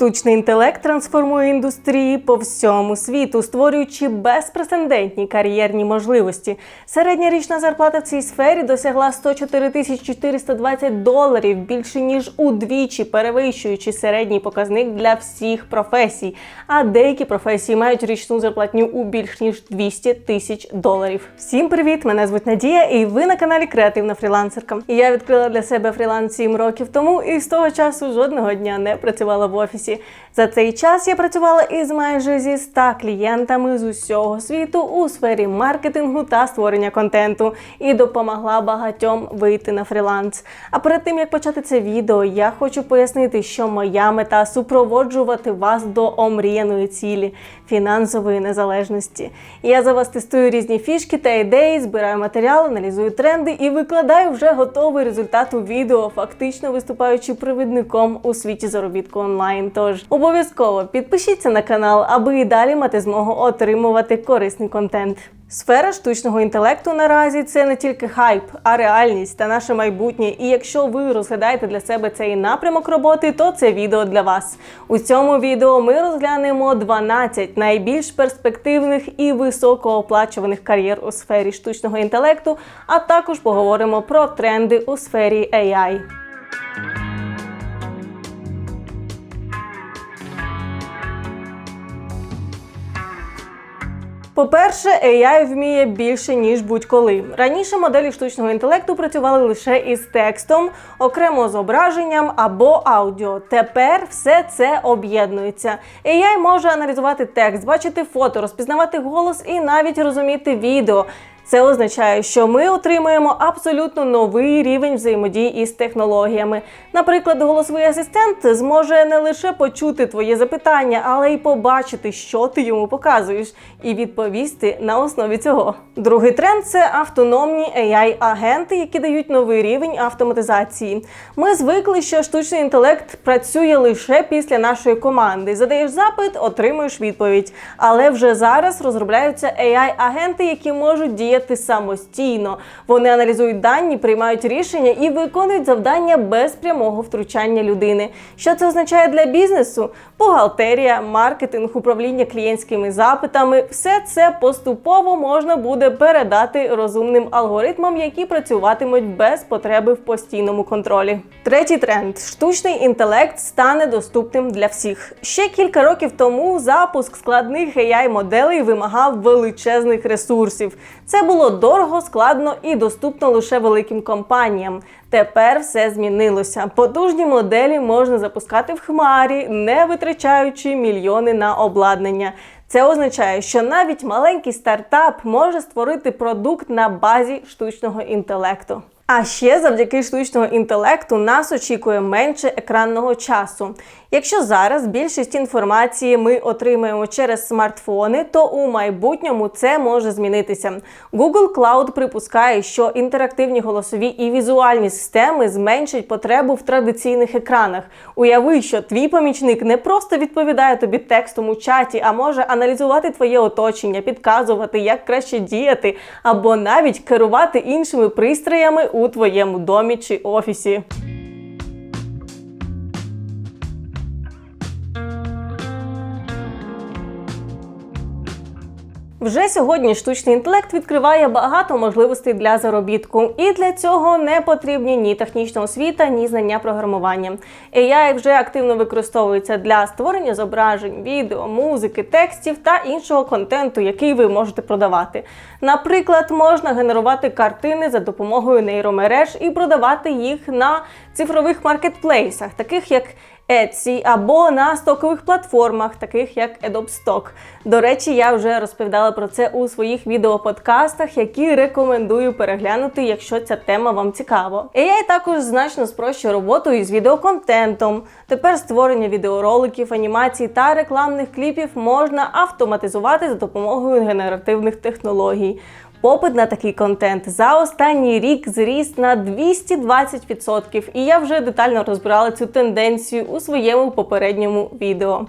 Штучний інтелект трансформує індустрії по всьому світу, створюючи безпрецедентні кар'єрні можливості. Середня річна зарплата в цій сфері досягла 104 тисяч 420 доларів, більше ніж удвічі, перевищуючи середній показник для всіх професій. А деякі професії мають річну зарплатню у більш ніж 200 тисяч доларів. Всім привіт! Мене звуть Надія, і ви на каналі Креативна фрілансерка. Я відкрила для себе фріланс 7 років тому, і з того часу жодного дня не працювала в офісі. За цей час я працювала із майже зі 100 клієнтами з усього світу у сфері маркетингу та створення контенту і допомогла багатьом вийти на фріланс. А перед тим як почати це відео, я хочу пояснити, що моя мета супроводжувати вас до омріяної цілі фінансової незалежності. Я за вас тестую різні фішки та ідеї, збираю матеріал, аналізую тренди і викладаю вже готовий результат у відео, фактично виступаючи провідником у світі заробітку онлайн. Тож обов'язково підпишіться на канал, аби і далі мати змогу отримувати корисний контент. Сфера штучного інтелекту наразі це не тільки хайп, а реальність та наше майбутнє. І якщо ви розглядаєте для себе цей напрямок роботи, то це відео для вас. У цьому відео ми розглянемо 12 найбільш перспективних і високооплачуваних кар'єр у сфері штучного інтелекту, а також поговоримо про тренди у сфері AI. По-перше, AI вміє більше ніж будь-коли. Раніше моделі штучного інтелекту працювали лише із текстом, окремо зображенням або аудіо. Тепер все це об'єднується. AI може аналізувати текст, бачити фото, розпізнавати голос і навіть розуміти відео. Це означає, що ми отримуємо абсолютно новий рівень взаємодії із технологіями. Наприклад, голосовий асистент зможе не лише почути твоє запитання, але й побачити, що ти йому показуєш, і відповісти на основі цього. Другий тренд це автономні AI-агенти, які дають новий рівень автоматизації. Ми звикли, що штучний інтелект працює лише після нашої команди. Задаєш запит, отримуєш відповідь. Але вже зараз розробляються AI-агенти, які можуть діяти діяти самостійно. Вони аналізують дані, приймають рішення і виконують завдання без прямого втручання людини. Що це означає для бізнесу? Бухгалтерія, маркетинг, управління клієнтськими запитами все це поступово можна буде передати розумним алгоритмам, які працюватимуть без потреби в постійному контролі. Третій тренд: штучний інтелект стане доступним для всіх. Ще кілька років тому запуск складних ai моделей вимагав величезних ресурсів. Це було дорого, складно і доступно лише великим компаніям. Тепер все змінилося. Потужні моделі можна запускати в хмарі, не витрачаючи мільйони на обладнання. Це означає, що навіть маленький стартап може створити продукт на базі штучного інтелекту. А ще завдяки штучного інтелекту нас очікує менше екранного часу. Якщо зараз більшість інформації ми отримуємо через смартфони, то у майбутньому це може змінитися. Google Cloud припускає, що інтерактивні голосові і візуальні системи зменшать потребу в традиційних екранах. Уяви, що твій помічник не просто відповідає тобі текстом у чаті, а може аналізувати твоє оточення, підказувати, як краще діяти, або навіть керувати іншими пристроями у твоєму домі чи офісі. Вже сьогодні штучний інтелект відкриває багато можливостей для заробітку, і для цього не потрібні ні технічна освіта, ні знання програмування. AI вже активно використовується для створення зображень, відео, музики, текстів та іншого контенту, який ви можете продавати. Наприклад, можна генерувати картини за допомогою нейромереж і продавати їх на цифрових маркетплейсах, таких як Etsy або на стокових платформах, таких як Adobe Stock. До речі, я вже розповідала про це у своїх відеоподкастах, які рекомендую переглянути, якщо ця тема вам цікава. AI також значно спрощує роботу із відеоконтентом. Тепер створення відеороликів, анімацій та рекламних кліпів можна автоматизувати за допомогою генеративних технологій. Попит на такий контент за останній рік зріс на 220%, і я вже детально розбирала цю тенденцію у своєму попередньому відео.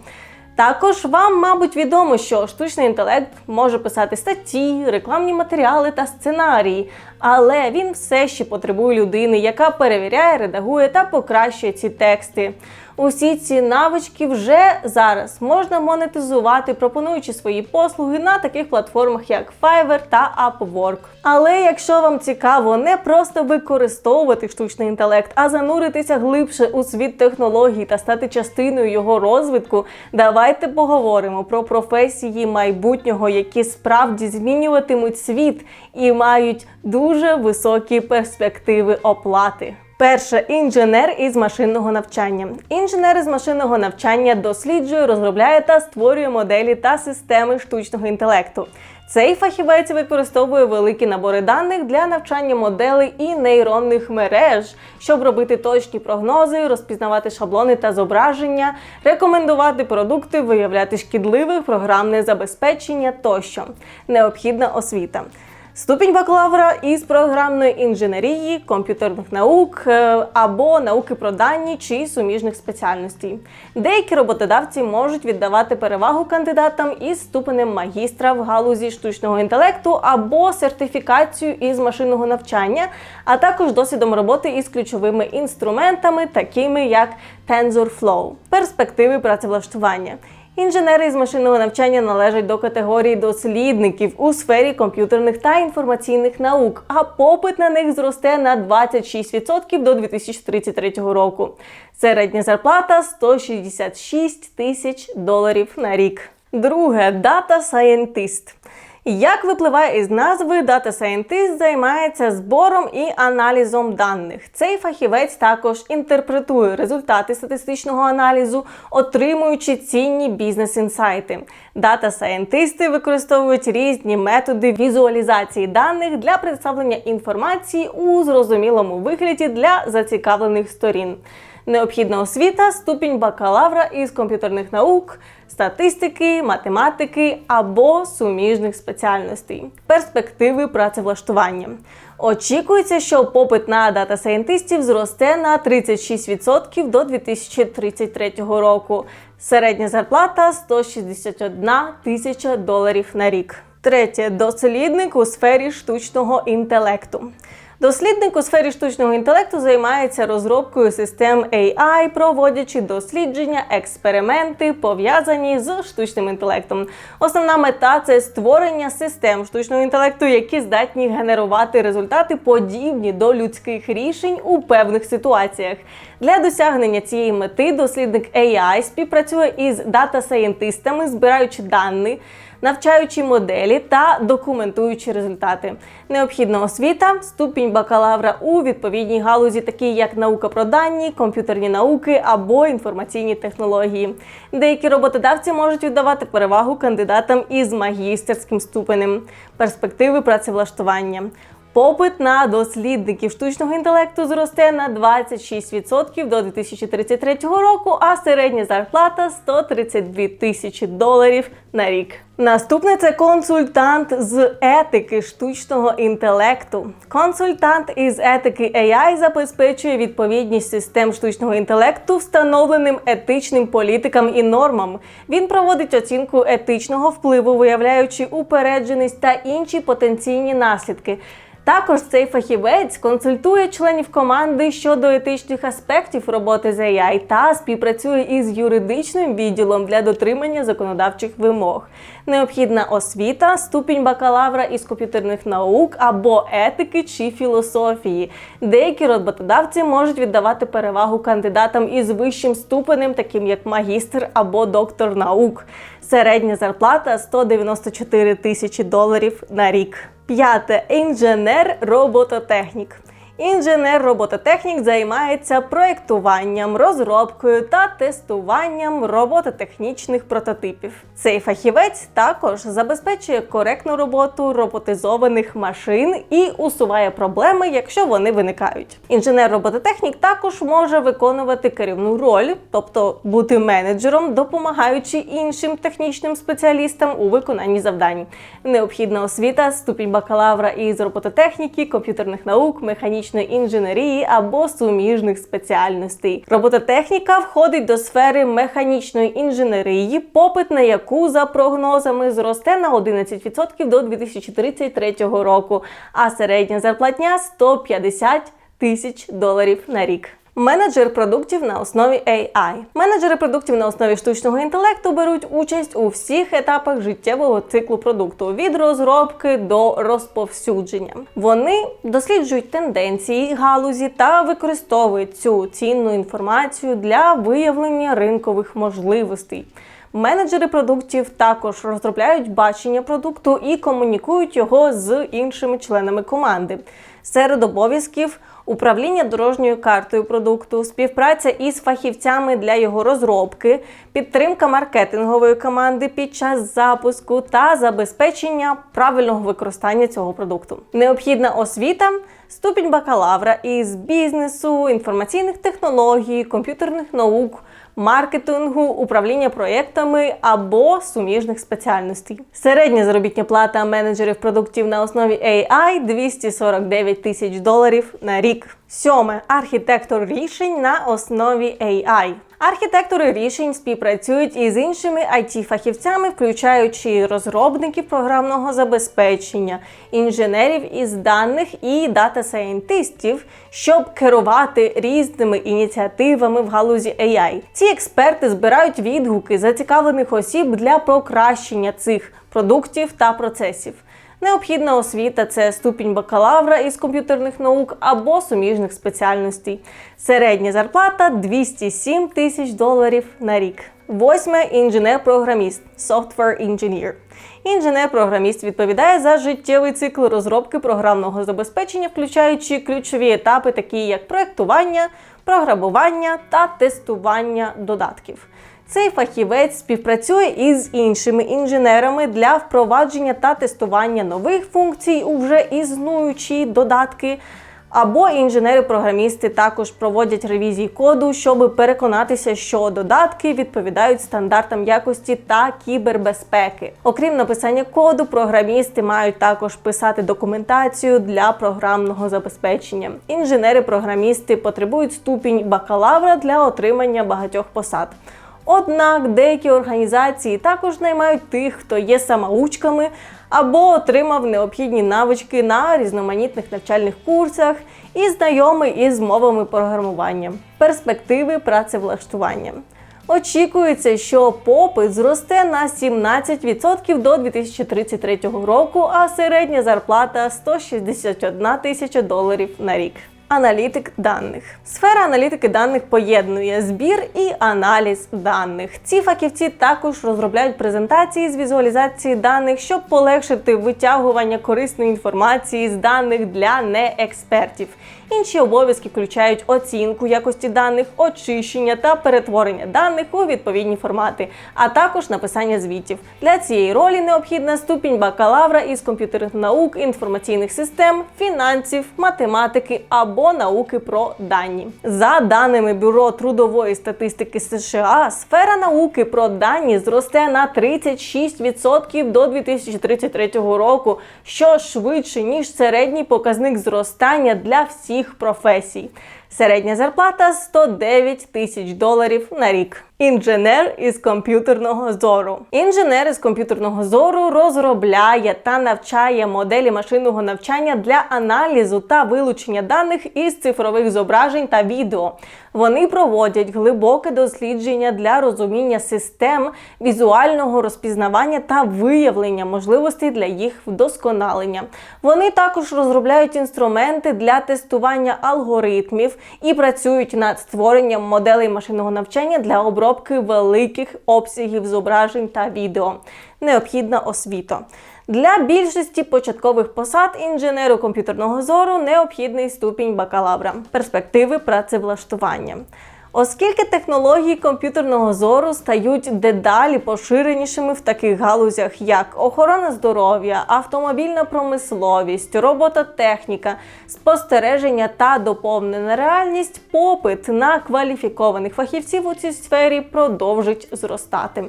Також вам, мабуть, відомо, що штучний інтелект може писати статті, рекламні матеріали та сценарії, але він все ще потребує людини, яка перевіряє, редагує та покращує ці тексти. Усі ці навички вже зараз можна монетизувати, пропонуючи свої послуги на таких платформах, як Fiverr та Upwork. Але якщо вам цікаво не просто використовувати штучний інтелект, а зануритися глибше у світ технологій та стати частиною його розвитку, давайте поговоримо про професії майбутнього, які справді змінюватимуть світ і мають дуже високі перспективи оплати. Перше інженер із машинного навчання. Інженер із машинного навчання досліджує, розробляє та створює моделі та системи штучного інтелекту. Цей фахівець використовує великі набори даних для навчання моделей і нейронних мереж, щоб робити точні прогнози, розпізнавати шаблони та зображення, рекомендувати продукти, виявляти шкідливе програмне забезпечення тощо. Необхідна освіта. Ступінь бакалавра із програмної інженерії, комп'ютерних наук е, або науки про дані чи суміжних спеціальностей. Деякі роботодавці можуть віддавати перевагу кандидатам із ступенем магістра в галузі штучного інтелекту або сертифікацію із машинного навчання, а також досвідом роботи із ключовими інструментами, такими як TensorFlow. перспективи працевлаштування. Інженери з машинного навчання належать до категорії дослідників у сфері комп'ютерних та інформаційних наук, а попит на них зросте на 26% до 2033 року. Середня зарплата 166 тисяч доларів на рік. Друге дата сайентист. Як випливає із назви, Data Scientist займається збором і аналізом даних. Цей фахівець також інтерпретує результати статистичного аналізу, отримуючи цінні бізнес-інсайти. Дата-сайентисти використовують різні методи візуалізації даних для представлення інформації у зрозумілому вигляді для зацікавлених сторін. Необхідна освіта, ступінь бакалавра із комп'ютерних наук, статистики, математики або суміжних спеціальностей, перспективи працевлаштування. Очікується, що попит на дата-сайентистів зросте на 36% до 2033 року. Середня зарплата 161 тисяча доларів на рік. Третє дослідник у сфері штучного інтелекту. Дослідник у сфері штучного інтелекту займається розробкою систем AI, проводячи дослідження, експерименти, пов'язані з штучним інтелектом. Основна мета це створення систем штучного інтелекту, які здатні генерувати результати, подібні до людських рішень у певних ситуаціях. Для досягнення цієї мети дослідник AI співпрацює із дата-сайентистами, збираючи дані навчаючи моделі та документуючи результати. Необхідна освіта, ступінь бакалавра у відповідній галузі, такі як наука про дані, комп'ютерні науки або інформаційні технології. Деякі роботодавці можуть віддавати перевагу кандидатам із магістерським ступенем, перспективи працевлаштування. Попит на дослідників штучного інтелекту зросте на 26% до 2033 року, а середня зарплата 132 тисячі доларів на рік. Наступне це консультант з етики штучного інтелекту. Консультант із етики AI забезпечує відповідність систем штучного інтелекту встановленим етичним політикам і нормам. Він проводить оцінку етичного впливу, виявляючи упередженість та інші потенційні наслідки. Також цей фахівець консультує членів команди щодо етичних аспектів роботи з AI та співпрацює із юридичним відділом для дотримання законодавчих вимог. Необхідна освіта, ступінь бакалавра із комп'ютерних наук або етики чи філософії. Деякі роботодавці можуть віддавати перевагу кандидатам із вищим ступенем, таким як магістр або доктор наук. Середня зарплата 194 тисячі доларів на рік. П'яте інженер-робототехнік. Інженер-робототехнік займається проєктуванням, розробкою та тестуванням робототехнічних прототипів. Цей фахівець також забезпечує коректну роботу роботизованих машин і усуває проблеми, якщо вони виникають. Інженер-робототехнік також може виконувати керівну роль, тобто бути менеджером, допомагаючи іншим технічним спеціалістам у виконанні завдань. Необхідна освіта, ступінь бакалавра із робототехніки, комп'ютерних наук, механічної механічної інженерії або суміжних спеціальностей. Робототехніка входить до сфери механічної інженерії, попит на яку за прогнозами зросте на 11% до 2033 року, а середня зарплатня 150 тисяч доларів на рік. Менеджер продуктів на основі AI. Менеджери продуктів на основі штучного інтелекту беруть участь у всіх етапах життєвого циклу продукту від розробки до розповсюдження. Вони досліджують тенденції галузі та використовують цю цінну інформацію для виявлення ринкових можливостей. Менеджери продуктів також розробляють бачення продукту і комунікують його з іншими членами команди. Серед обов'язків управління дорожньою картою продукту, співпраця із фахівцями для його розробки, підтримка маркетингової команди під час запуску та забезпечення правильного використання цього продукту. Необхідна освіта. Ступінь бакалавра із бізнесу, інформаційних технологій, комп'ютерних наук, маркетингу, управління проєктами або суміжних спеціальностей. Середня заробітня плата менеджерів продуктів на основі AI 249 тисяч доларів на рік. Сьоме архітектор рішень на основі AI. Архітектори рішень співпрацюють із іншими it фахівцями включаючи розробників програмного забезпечення, інженерів із даних і дата-сайентистів, щоб керувати різними ініціативами в галузі AI. Ці експерти збирають відгуки зацікавлених осіб для покращення цих продуктів та процесів. Необхідна освіта це ступінь бакалавра із комп'ютерних наук або суміжних спеціальностей. Середня зарплата 207 тисяч доларів на рік. Восьме інженер-програміст software engineer. Інженер-програміст відповідає за життєвий цикл розробки програмного забезпечення, включаючи ключові етапи, такі як проектування, програмування та тестування додатків. Цей фахівець співпрацює із іншими інженерами для впровадження та тестування нових функцій у вже існуючі додатки. Або інженери-програмісти також проводять ревізії коду, щоб переконатися, що додатки відповідають стандартам якості та кібербезпеки. Окрім написання коду, програмісти мають також писати документацію для програмного забезпечення. Інженери-програмісти потребують ступінь бакалавра для отримання багатьох посад. Однак деякі організації також наймають тих, хто є самоучками або отримав необхідні навички на різноманітних навчальних курсах і знайомий із мовами програмування, перспективи працевлаштування. Очікується, що попит зросте на 17% до 2033 року, а середня зарплата 161 тисяча доларів на рік. Аналітик даних. Сфера аналітики даних поєднує збір і аналіз даних. Ці фахівці також розробляють презентації з візуалізації даних, щоб полегшити витягування корисної інформації з даних для неекспертів. Інші обов'язки включають оцінку якості даних, очищення та перетворення даних у відповідні формати, а також написання звітів. Для цієї ролі необхідна ступінь бакалавра із комп'ютерних наук, інформаційних систем, фінансів, математики або науки про дані. За даними Бюро трудової статистики США, сфера науки про дані зросте на 36% до 2033 року, що швидше ніж середній показник зростання для всіх всіх професій. Середня зарплата 109 тисяч доларів на рік. Інженер із комп'ютерного зору. Інженер із комп'ютерного зору розробляє та навчає моделі машинного навчання для аналізу та вилучення даних із цифрових зображень та відео. Вони проводять глибоке дослідження для розуміння систем візуального розпізнавання та виявлення можливостей для їх вдосконалення. Вони також розробляють інструменти для тестування алгоритмів і працюють над створенням моделей машинного навчання для обробки великих обсягів зображень та відео. Необхідна освіта. Для більшості початкових посад інженеру комп'ютерного зору необхідний ступінь бакалавра, перспективи працевлаштування. Оскільки технології комп'ютерного зору стають дедалі поширенішими в таких галузях, як охорона здоров'я, автомобільна промисловість, робототехніка, спостереження та доповнена реальність, попит на кваліфікованих фахівців у цій сфері продовжить зростати.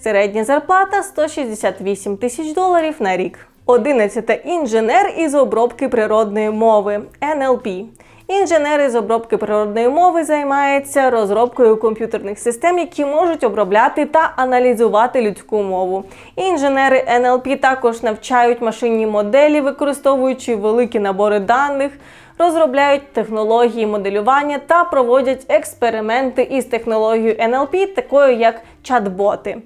Середня зарплата 168 тисяч доларів на рік. 11. інженер із обробки природної мови NLP. Інженери з обробки природної мови займаються розробкою комп'ютерних систем, які можуть обробляти та аналізувати людську мову. Інженери НЛП також навчають машинні моделі, використовуючи великі набори даних, розробляють технології моделювання та проводять експерименти із технологією NLP, такою як чат-боти.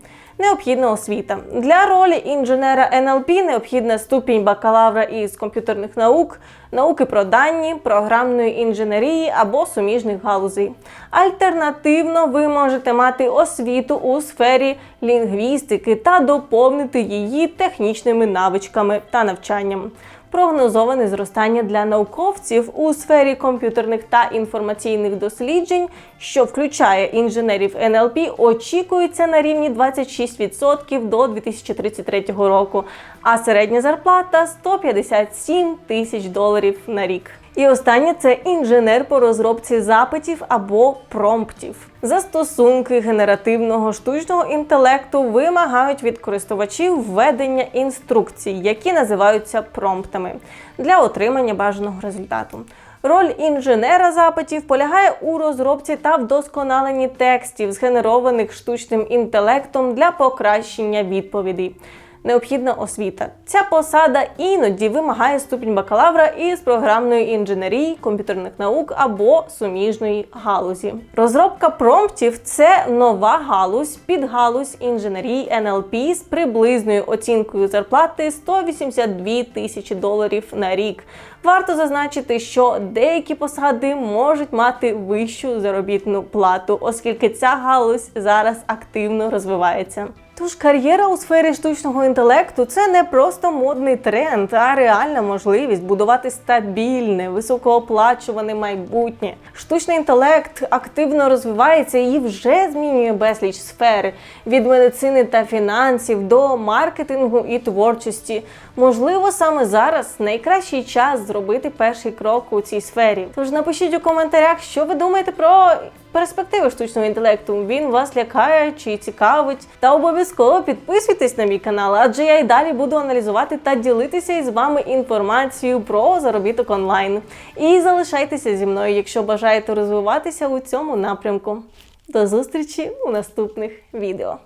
Необхідна освіта для ролі інженера НЛП необхідна ступінь бакалавра із комп'ютерних наук, науки про дані, програмної інженерії або суміжних галузей. Альтернативно, ви можете мати освіту у сфері лінгвістики та доповнити її технічними навичками та навчанням. Прогнозоване зростання для науковців у сфері комп'ютерних та інформаційних досліджень, що включає інженерів НЛП, очікується на рівні 26% до 2033 року, а середня зарплата 157 тисяч доларів на рік. І останнє це інженер по розробці запитів або промптів. Застосунки генеративного штучного інтелекту вимагають від користувачів введення інструкцій, які називаються промптами, для отримання бажаного результату. Роль інженера запитів полягає у розробці та вдосконаленні текстів, згенерованих штучним інтелектом для покращення відповідей. Необхідна освіта. Ця посада іноді вимагає ступінь бакалавра із програмної інженерії, комп'ютерних наук або суміжної галузі. Розробка промптів це нова галузь, підгалузь інженерії НЛП з приблизною оцінкою зарплати 182 тисячі доларів на рік. Варто зазначити, що деякі посади можуть мати вищу заробітну плату, оскільки ця галузь зараз активно розвивається. Тож кар'єра у сфері штучного інтелекту це не просто модний тренд, а реальна можливість будувати стабільне, високооплачуване майбутнє. Штучний інтелект активно розвивається і вже змінює безліч сфери від медицини та фінансів до маркетингу і творчості. Можливо, саме зараз найкращий час зробити перший крок у цій сфері. Тож напишіть у коментарях, що ви думаєте про перспективи штучного інтелекту. Він вас лякає чи цікавить. Та обов'язково підписуйтесь на мій канал, адже я й далі буду аналізувати та ділитися із вами інформацією про заробіток онлайн. І залишайтеся зі мною, якщо бажаєте розвиватися у цьому напрямку. До зустрічі у наступних відео.